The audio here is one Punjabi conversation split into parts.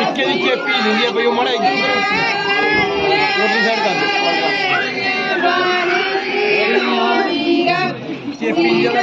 ਇੱਕੇ ਦੀ ਚੇਪੀ ਦਿੰਦੀ ਆ ਬਈ ਉਹ ਮੜਾ ਹੀ ਰੋਟੀ ਛੱਡ ਕਰ ਦੇ ਚੇਪੀ ਜਿਹੜਾ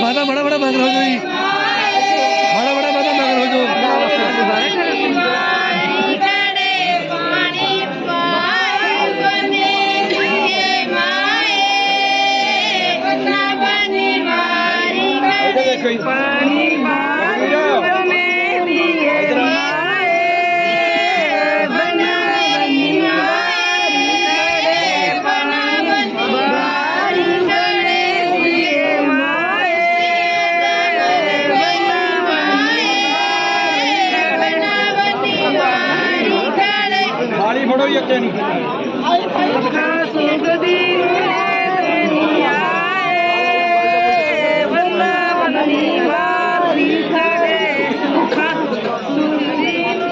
ਮਾਤਾ ਬੜਾ ਬੜਾ ਮਗਰ ਹੋ ਜਾਓ ਜੀ। ਬੜਾ ਬੜਾ ਮਾਤਾ ਮਗਰ ਹੋ ਜਾਓ। ਇੱਧਰ ਦੇਖੋ ਅੱਗੇ ਨੂੰ ਸੁਖ ਦੀ ਤੇਰੀ ਆਏ। ਬੰਦਾ ਬੰਦੀ ਮਾਰੀ ਖੜੇ ਸੁਖਾ ਸੁਰੀ ਨੂੰ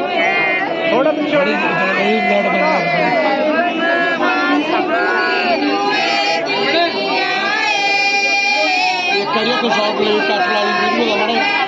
ਥੋੜਾ ਪਿੱਛੇ ਹੜੀ ਲੋਡ ਇਹ ਕਰਿਓ ਕੋ ਸ਼ੌਕ ਲਈ ਕੱਟ ਲਾ ਲਈ ਵੀਡੀਓ ਦਾ ਮੜਾ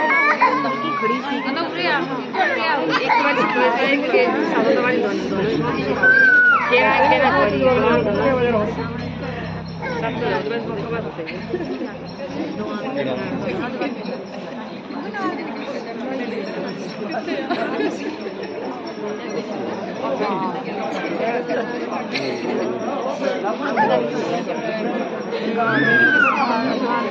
લડકી ખડી થઈ એક વાર છોકરા કે સાલો તમારી કેરા કેરા કરી Thank you.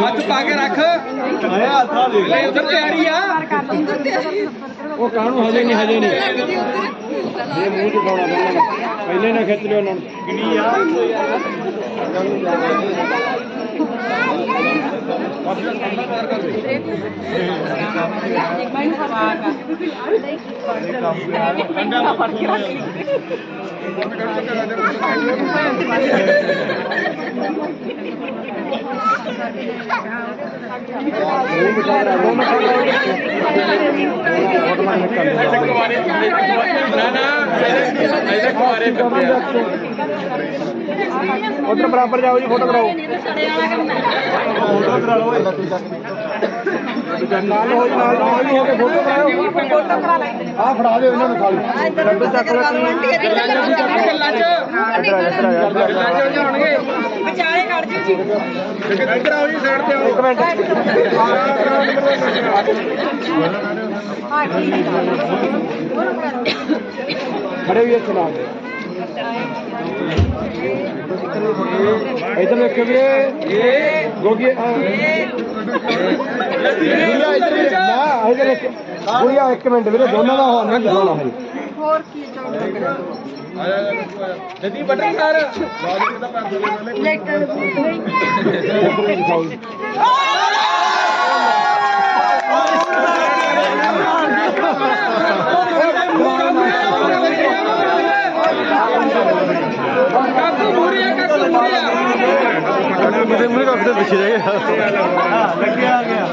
ਹੱਥ ਪਾ ਕੇ ਰੱਖ। ਆਇਆ ਹੱਥਾ ਦੇ ਲੈ ਉਧਰ ਤਿਆਰੀ ਆ। ਉਹ ਕਾਹਨੂੰ ਹਜੇ ਨਹੀਂ ਹਜੇ ਨਹੀਂ। ਇਹ ਮੂੰਹ ਚ ਪਾਉਣਾ ਪਹਿਲਾਂ ਪਹਿਲੇ ਨਾ ਖਿੱਚ ਲਿਓ ਉਹਨਾਂ ਨੂੰ। ਕਿੰਨੀ ਆ। ਮੂੰਹ ਮਿਟਾ ਰਿਹਾ ਮੂੰਹ ਮਿਟਾ ਨਾ ਨਾ ਇਹਦੇ ਕੁਆਰੇ ਉਧਰ ਬਰਾਬਰ ਜਾਓ ਜੀ ਫੋਟੋ ਕਰਾਓ ਫੋਟੋ ਕਰਾ ਲਓ ਨਾਲ ਹੋ ਜੀ ਨਾਲ ਨਾਲ ਹੀ ਹੋ ਕੇ ਫੋਟੋ ਕਰਾਓ ਫੋਟੋ ਕਰਾ ਲੈ। ਆ ਫੜਾ ਦਿਓ ਇਹਨਾਂ ਨੂੰ ਖਾਲੀ। ਲੱਡੂ ਚੱਕ ਲਓ ਗੱਲਾਂ ਚ। ਗੱਲਾਂ ਚ ਜਾਣਗੇ ਵਿਚਾਲੇ ਕੱਢ ਦਿਓ ਜੀ। ਇੱਧਰ ਆਓ ਜੀ ਸਾਈਡ ਤੇ ਆਓ। ਇੱਕ ਮਿੰਟ। ਖੜੇ ਵੀ ਇੱਥੇ ਨਾਲ। ਇੱਧਰ ਵੇਖੋ ਵੀਰੇ ਗੋਗੀ ਗੁੜੀਆ ਇੱਧਰ ਵੇਖ ਨਾ ਇੱਧਰ ਵੇਖ ਗੁੜੀਆ ਇੱਕ ਮਿੰਟ ਵੀਰੇ ਦੋਨਾਂ ਦਾ ਹੋਣ ਨਾ ਦਿਖਾਉਣਾ ਹੈ ਜਦੀ ਬਟਨ ਕਰ ਇੱਧਰ ਦਿਖਾਓ ਜੀ। ਕਾਕੂ ਮੂਰੀਆ ਕਾਕੂ ਮੂਰੀਆ ਮੇਰੇ ਮੂੰਹ ਕੱਪ ਦੇ ਪਿੱਛੇ ਰਹਿ ਗਿਆ ਲੱਗਿਆ ਆ ਗਿਆ